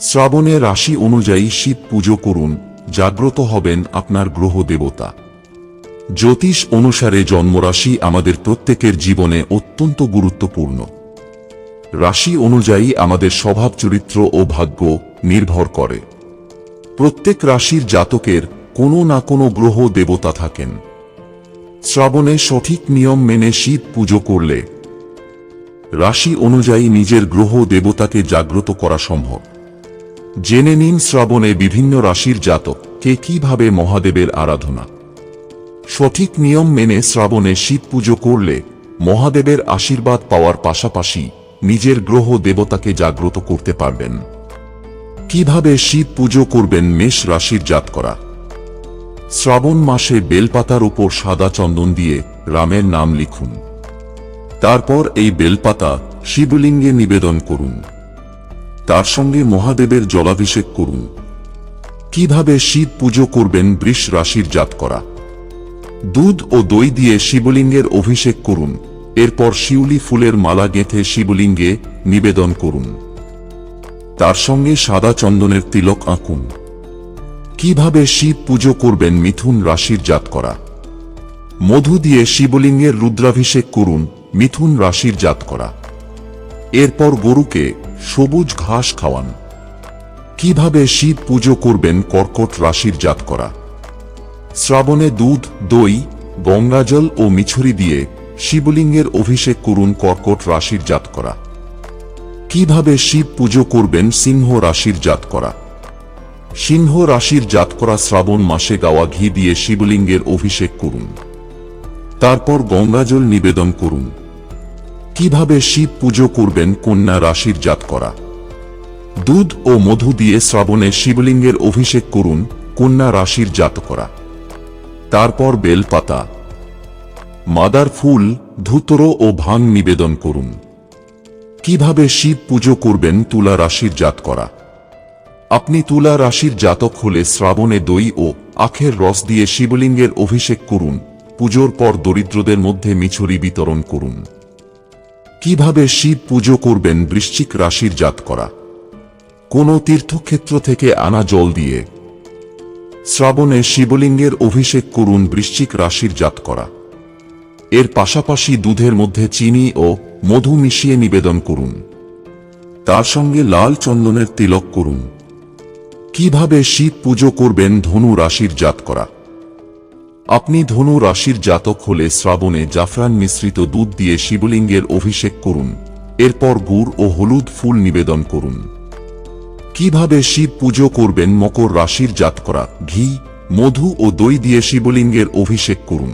শ্রাবণে রাশি অনুযায়ী শিব পুজো করুন, জাগ্রত হবেন আপনার গ্রহ দেবতা। জ্যোতিষ অনুসারে জন্মরাশি আমাদের প্রত্যেকের জীবনে অত্যন্ত গুরুত্বপূর্ণ। রাশি অনুযায়ী আমাদের স্বভাব, চরিত্র ও ভাগ্য নির্ভর করে। প্রত্যেক রাশির জাতকের কোনো না কোনো গ্রহ দেবতা থাকেন। শ্রাবণে সঠিক নিয়ম মেনে শিব পুজো করলে রাশি অনুযায়ী নিজের গ্রহ দেবতাকে জাগ্রত করা সম্ভব। জেনে নিন শ্রাবণে বিভিন্ন রাশির জাতক, কে কীভাবে মহাদেবের আরাধনা। সঠিক নিয়ম মেনে শ্রাবণে শিব পুজো করলে মহাদেবের আশীর্বাদ পাওয়ার পাশাপাশি নিজের গ্রহ দেবতাকে জাগ্রত করতে পারবেন। কীভাবে শিব পুজো করবেন মেষ রাশির জাত করা শ্রাবণ মাসে বেলপাতার উপর সাদা চন্দন দিয়ে রামের নাম লিখুন। তারপর এই বেলপাতা শিবলিঙ্গে নিবেদন করুন। তার সঙ্গে মহাদেবের জলাভিষেক করুন। কীভাবে শিব পুজো করবেন বৃষ রাশির জাত করা দুধ ও দই দিয়ে শিবলিঙ্গের অভিষেক করুন। এরপর শিউলি ফুলের মালা গেঁথে শিবলিঙ্গে নিবেদন করুন। তার সঙ্গে সাদা চন্দনের তিলক আঁকুন। কীভাবে শিব পুজো করবেন মিথুন রাশির জাত করা মধু দিয়ে শিবলিঙ্গের রুদ্রাভিষেক করুন মিথুন রাশির জাত করা এরপর গরুকে সবুজ ঘাস খাওয়ান। কীভাবে শিব পুজো করবেন কর্কট রাশির জাত করা শ্রাবণে দুধ, দই গঙ্গাজল ও মিছরি দিয়ে শিবলিঙ্গের অভিষেক করুন কর্কট রাশির জাত করা কীভাবে শিব পুজো করবেন সিংহ রাশির জাত করা সিংহ রাশির জাত করা শ্রাবণ মাসে গাওয়া ঘি দিয়ে শিবলিঙ্গের অভিষেক করুন। তারপর গঙ্গাজল নিবেদন করুন। কীভাবে শিব পুজো করবেন কন্যা রাশির জাত করা দুধ ও মধু দিয়ে শ্রাবণে শিবলিঙ্গের অভিষেক করুন কন্যা রাশির জাত করা তারপর বেলপাতা। মাদার ফুল, ধুতর ও ভাং নিবেদন করুন। কীভাবে শিব পুজো করবেন তুলা রাশির জাত করা আপনি তুলা রাশির জাতক হলে শ্রাবণে দই ও আখের রস দিয়ে শিবলিঙ্গের অভিষেক করুন। পুজোর পর দরিদ্রদের মধ্যে মিছরি বিতরণ করুন। কীভাবে শিব পুজো করবেন বৃশ্চিক রাশির জাত করা কোন তীর্থক্ষেত্র থেকে আনা জল দিয়ে শ্রাবণে শিবলিঙ্গের অভিষেক করুন বৃশ্চিক রাশির জাত করা এর পাশাপাশি দুধের মধ্যে চিনি ও মধু মিশিয়ে নিবেদন করুন। তার সঙ্গে লাল চন্দনের তিলক করুন। কীভাবে শিব পুজো করবেন ধনু রাশির জাত করা আপনি ধনু রাশির জাতক হলে শ্রাবণে জাফরান মিশ্রিত দুধ দিয়ে শিবলিঙ্গের অভিষেক করুন। এরপর গুড় ও হলুদ ফুল নিবেদন করুন। কীভাবে শিব পুজো করবেন মকর রাশির জাত করা ঘি, মধু ও দই দিয়ে শিবলিঙ্গের অভিষেক করুন।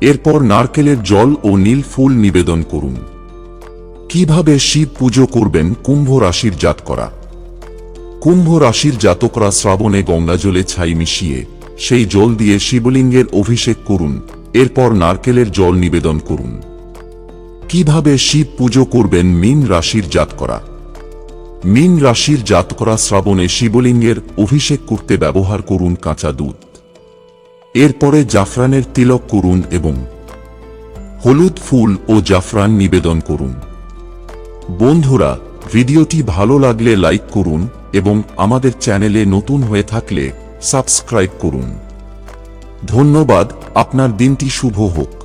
এরপর নারকেলের জল ও নীল ফুল নিবেদন করুন। কীভাবে শিব পুজো করবেন কুম্ভ রাশির জাত করা কুম্ভ রাশির জাতকরা শ্রাবণে গঙ্গাজলে ছাই মিশিয়ে সেই জল দিয়ে শিবলিঙ্গের অভিষেক করুন, এরপর নারকেলের জল নিবেদন করুন। কীভাবে শিব পুজো করবেন মিন রাশির জাত করা মিন রাশির জাত করা শ্রাবণে শিবলিঙ্গের অভিষেক করতে ব্যবহার করুন কাঁচা দুধ। এরপরে জাফরানের তিলক করুন এবং হলুদ ফুল ও জাফরান নিবেদন করুন। বন্ধুরা, ভিডিওটি ভালো লাগলে লাইক করুন এবং আমাদের চ্যানেলে নতুন হয়ে থাকলে সাবস্ক্রাইব করুন। ধন্যবাদ আপনার দিনটি শুভ হোক।